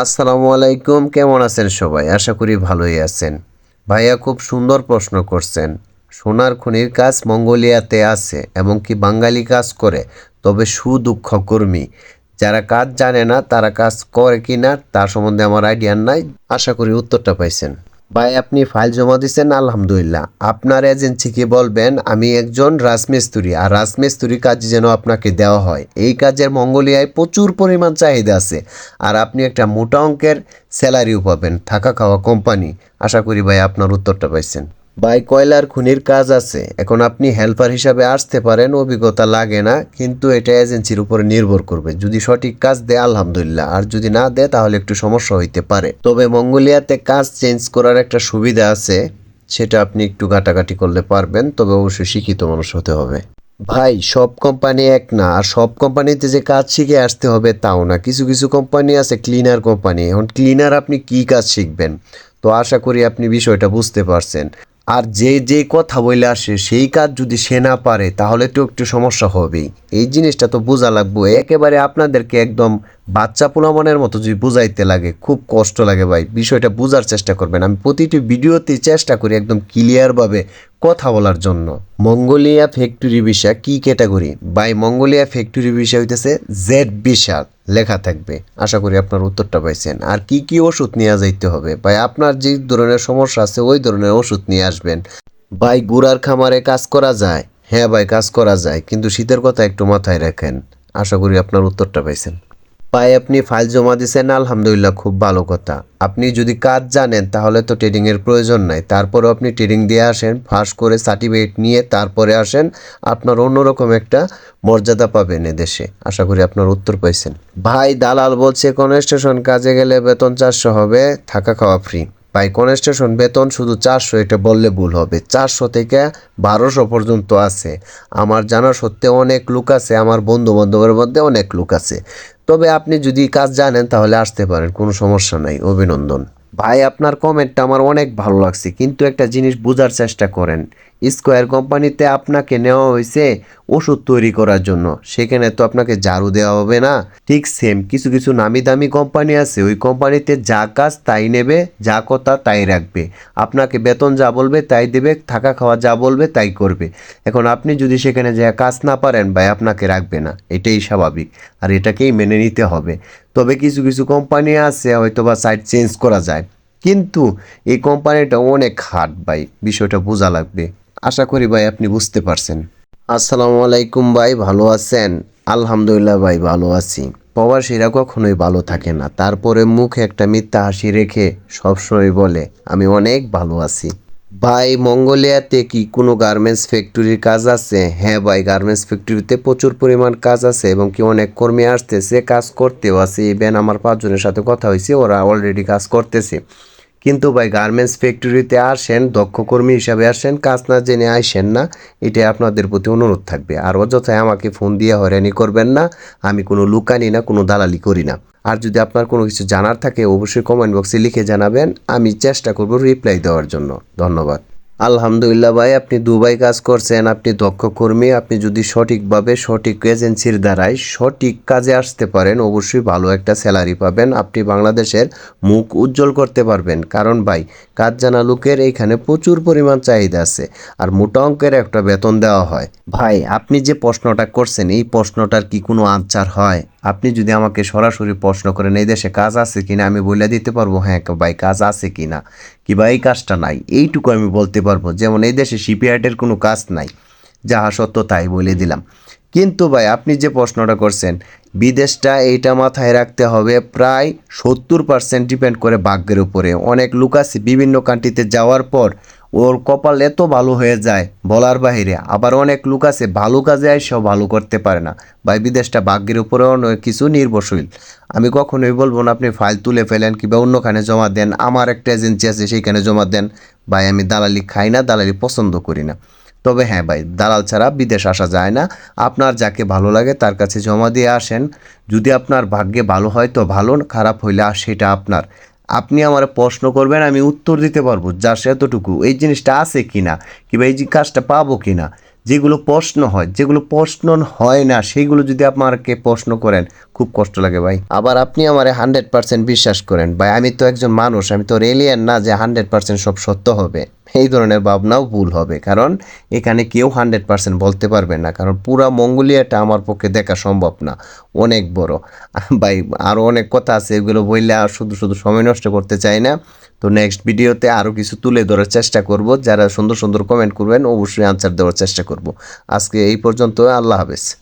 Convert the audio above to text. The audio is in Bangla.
আসসালামু আলাইকুম, কেমন আছেন সবাই? আশা করি ভালোই আছেন। ভাইয়া খুব সুন্দর প্রশ্ন করছেন, সোনার খনির কাজ মঙ্গোলিয়াতে আছে এবং কি বাঙালি কাজ করে? তবে সুদুঃখ কর্মী, যারা কাজ জানে না তারা কাজ করে কি না তার সম্বন্ধে আমার আইডিয়া নাই। আশা করি উত্তরটা পাইছেন। ভাই, আপনি ফাইল জমা দিচ্ছেন আলহামদুলিল্লাহ। আপনার এজেন্সিকে বলবেন? আমি একজন রাজমিস্ত্রি, আর রাজমিস্ত্রি কাজ যেন আপনাকে দেওয়া হয়। এই কাজের মঙ্গোলিয়ায় প্রচুর পরিমাণ চাহিদা আছে। আর আপনি একটা মোটা অঙ্কের স্যালারিও পাবেন, থাকা খাওয়া কোম্পানি। আশা করি ভাই, আপনার উত্তরটা পাইছেন। ভাই কয়লার খুনির কাজ আছে। এখন আপনি হেল্পার হিসাবে আসতে পারেন, অভিজ্ঞতা লাগে না, কিন্তু এটা এজেন্সির উপরে নির্ভর করবে। যদি সঠিক কাজ দেয়, আলহামদুলিল্লাহ। আর যদি না দেয়, তাহলে একটু সমস্যা হইতে পারে। তবে মঙ্গোলিয়াতে কাজ চেঞ্জ করার একটা সুবিধা আছে, সেটা আপনি একটু ঘাটাঘাটি করলে পারবেন, তবে অবশ্যই শিক্ষিত মানুষ হতে হবে। ভাই, সব কোম্পানি এক না, আর সব কোম্পানিতে যে কাজ শিখে আসতে হবে, তাও না। কিছু কিছু কোম্পানি আছে ক্লিনার কোম্পানি এখন ক্লিনার আপনি কি কাজ শিখবেন? তো আশা করি আপনি বিষয়টা বুঝতে পারছেন। আর যে যে কথা বলে আসে, সেই কাজ যদি সে না পারে, তাহলে তো একটু সমস্যা হবেই। এই জিনিসটা তো বোঝা লাগবে। একেবারে আপনাদেরকে একদম বাচ্চা পোলামনের মতো যদি বুঝাইতে লাগে, খুব কষ্ট লাগে ভাই। বিষয়টা বোঝার চেষ্টা করবেন। আমি প্রতিটি ভিডিওতেই চেষ্টা করি একদম ক্লিয়ারভাবে কথা বলার জন্য। মঙ্গোলিয়া ফ্যাক্টরি ভিসা কি category by Mongolia factory visa হইতেছে জেড ভিসা লেখা থাকবে। আশা করি আপনার উত্তরটা পাইছেন। আর কি কি ওষুধ নিয়ে যাইতে হবে? ভাই, আপনার যে ধরনের সমস্যা আছে, ওই ধরনের ওষুধ নিয়ে আসবেন। ভাই, গুড়ার খামারে কাজ করা যায়? হ্যাঁ ভাই, কাজ করা যায়। কিন্তু শীতের কথা একটু মাথায় রাখেন। আশা করি আপনার উত্তরটা পাইছেন। ভাই আপনি ফাইল জমা দিয়েছেন আলহামদুলিল্লাহ খুব ভালো কথা। আপনি যদি কাজ জানেন, তাহলে তো ট্রেডিংয়ের প্রয়োজন নাই। তারপরেও আপনি ট্রেডিং দিয়ে আসেন, ফাঁস করে সার্টিফিকেট নিয়ে তারপরে আসেন, আপনার অন্যরকম একটা মর্যাদা পাবেন এদেশে। আশা করি আপনার উত্তর পাইছেন। ভাই দালাল বলছে, কোন স্টেশন কাজে গেলে বেতন চারশো হবে, থাকা খাওয়া ফ্রি ভাই কোন স্টেশন বেতন শুধু চারশো, এটা বললে ভুল হবে। চারশো থেকে বারোশো পর্যন্ত আছে। আমার জানা সত্ত্বে অনেক লোক আছে, আমার বন্ধু বান্ধবের মধ্যে অনেক লোক আছে। তবে আপনি যদি কাজ জানেন, তাহলে আসতে পারেন, কোনো সমস্যা নাই। অভিনন্দন। ভাই, আপনার কমেন্টটা আমার অনেক ভালো লাগছে, কিন্তু একটা জিনিস বোঝার চেষ্টা করেন। স্কোয়ার কোম্পানিতে আপনাকে নেওয়া হয়েছে ওষুধ তৈরি করার জন্য। সেখানে তো আপনাকে ঝাড়ু দেওয়া হবে না। ঠিক সেম কিছু কিছু নামি দামি কোম্পানি আছে। ওই কোম্পানিতে যা কাজ তাই নেবে, যা কথা তাই রাখবে। আপনাকে বেতন যা বলবে তাই দেবে, থাকা খাওয়া যা বলবে তাই করবে। এখন আপনি যদি সেখানে যা কাজ না পারেন ভাই, আপনাকে রাখবে না। এটাই স্বাভাবিক। আর এটাকেই মেনে নিতে হবে। তবে কিছু কিছু কোম্পানি আছে হয়তো বা সাইট চেঞ্জ করা যায়। কিন্তু এই কোম্পানিটা অনেক হার্ড ভাই। বিষয়টা বোঝা লাগবে। আশা করি ভাই আপনি বুঝতে পারছেন। আসসালামু আলাইকুম ভাই, ভালো আছেন? আলহামদুলিল্লাহ ভাই, ভালো আছি। প্রবাসীরা কখনোই ভালো থাকে না। তারপরে মুখে একটা মিথ্যা হাসি রেখে সবসময় বলে, আমি অনেক ভালো আছি। ভাই, মঙ্গোলিয়াতে কি কোনো গার্মেন্টস ফ্যাক্টরির কাজ আছে? হ্যাঁ ভাই গার্মেন্টস ফ্যাক্টরিতে প্রচুর পরিমাণ কাজ আছে এবং কি অনেক কর্মী আসতেছে, কাজ করতেও আছে। ইভেন আমার পাঁচজনের সাথে কথা হয়েছে, ওরা অলরেডি কাজ করতেছে। কিন্তু ভাই গার্মেন্টস ফ্যাক্টরিতে আসেন, দক্ষ কর্মী হিসাবে আসেন, কাজ না জেনে আসেন না, এটাই আপনাদের প্রতি অনুরোধ থাকবে। আর অযথায় আমাকে ফোন দিয়ে হয়রানি করবেন না, আমি কোনো লুকানি না, কোনো দালালি করি না। আর যদি আপনার কোনো কিছু জানার থাকে, অবশ্যই কমেন্ট বক্সে লিখে জানাবেন, আমি চেষ্টা করব রিপ্লাই দেওয়ার জন্য। ধন্যবাদ। আলহামদুলিল্লাহ ভাই, আপনি দুবাই কাজ করছেন, আপনি দক্ষ কর্মী, আপনি যদি সঠিকভাবে সঠিক এজেন্সির দ্বারাই সঠিক কাজে আসতে পারেন, অবশ্যই ভালো একটা স্যালারি পাবেন। আপনি বাংলাদেশের মুখ উজ্জ্বল করতে পারবেন। কারণ ভাই কাজ জানা লোকের এইখানে প্রচুর পরিমাণ চাহিদা আছে আর মোটা অঙ্কের একটা বেতন দেওয়া হয়। ভাই, আপনি যে প্রশ্নটা করছেন, এই প্রশ্নটার কি কোনো আনসার হয়? আপনি যদি আমাকে সরাসরি প্রশ্ন করেন, এই দেশে কাজ আছে কিনা, আমি বলে দিতে পারব? হ্যাঁ ভাই, কাজ আছে কিনা? কিংবা এই কাজটা নাই? এইটুকু আমি বলতে পারব, যেমন এই দেশে শিপইয়ার্ডের কোনো কাজ নাই, যাহা সত্য তাই বলে দিলাম। কিন্তু ভাই, আপনি যে প্রশ্নটা করছেন, বিদেশটা এইটা মাথায় রাখতে হবে, প্রায় সত্তর পার্সেন্ট ডিপেন্ড করে ভাগ্যের উপরে। অনেক লোক আছে বিভিন্ন কান্ট্রিতে যাওয়ার পর ওর কপাল এত ভালো হয়ে যায় বলার বাহিরে। আবার অনেক লোক আছে ভালো কাজে এসেও ভালো করতে পারে না। ভাই, বিদেশটা ভাগ্যের উপরে অনেক কিছু নির্ভরশীল। আমি কখনোই বলব না, আপনি ফাইল তুলে ফেলেন কিংবা অন্যখানে জমা দেন। আমার একটা এজেন্সি আছে, সেইখানে জমা দেন। ভাই, আমি দালালি খাই না, দালালি পছন্দ করি না। তবে হ্যাঁ ভাই, দালাল ছাড়া বিদেশ আসা যায় না। আপনার যাকে ভালো লাগে তার কাছে জমা দিয়ে আসেন। যদি আপনার ভাগ্যে ভালো হয় তো ভালো, খারাপ হইলে সেটা আপনার। আপনি আমার প্রশ্ন করবেন, আমি উত্তর দিতে পারব যার সেতটুকু এই জিনিসটা আছে কি না কিংবা এই কাজটা পাবো কি না যেগুলো প্রশ্ন হয়, যেগুলো প্রশ্ন হয় না, সেইগুলো যদি আমাকে প্রশ্ন করেন, খুব কষ্ট লাগে ভাই। আবার আপনি আমার হান্ড্রেড পার্সেন্ট বিশ্বাস করেন, ভাই, আমি তো একজন মানুষ, আমি তো রেলিয়ান না যে হান্ড্রেড পার্সেন্ট সব সত্য হবে। এই ধরনের ভাবনাও ভুল হবে। কারণ এখানে কেউ হান্ড্রেড পার্সেন্ট বলতে পারবে না। কারণ পুরা মঙ্গোলিয়াটা আমার পক্ষে দেখা সম্ভব না। অনেক বড়। ভাই আরও অনেক কথা আছে। এগুলো বললে আর শুধু শুধু সময় নষ্ট করতে চাই না। তো নেক্সট ভিডিওতে আরও কিছু তুলে ধরার চেষ্টা করব। যারা সুন্দর সুন্দর কমেন্ট করবেন, অবশ্যই আনসার দেওয়ার চেষ্টা করব। আজকে এই পর্যন্ত আল্লাহ হাফেজ।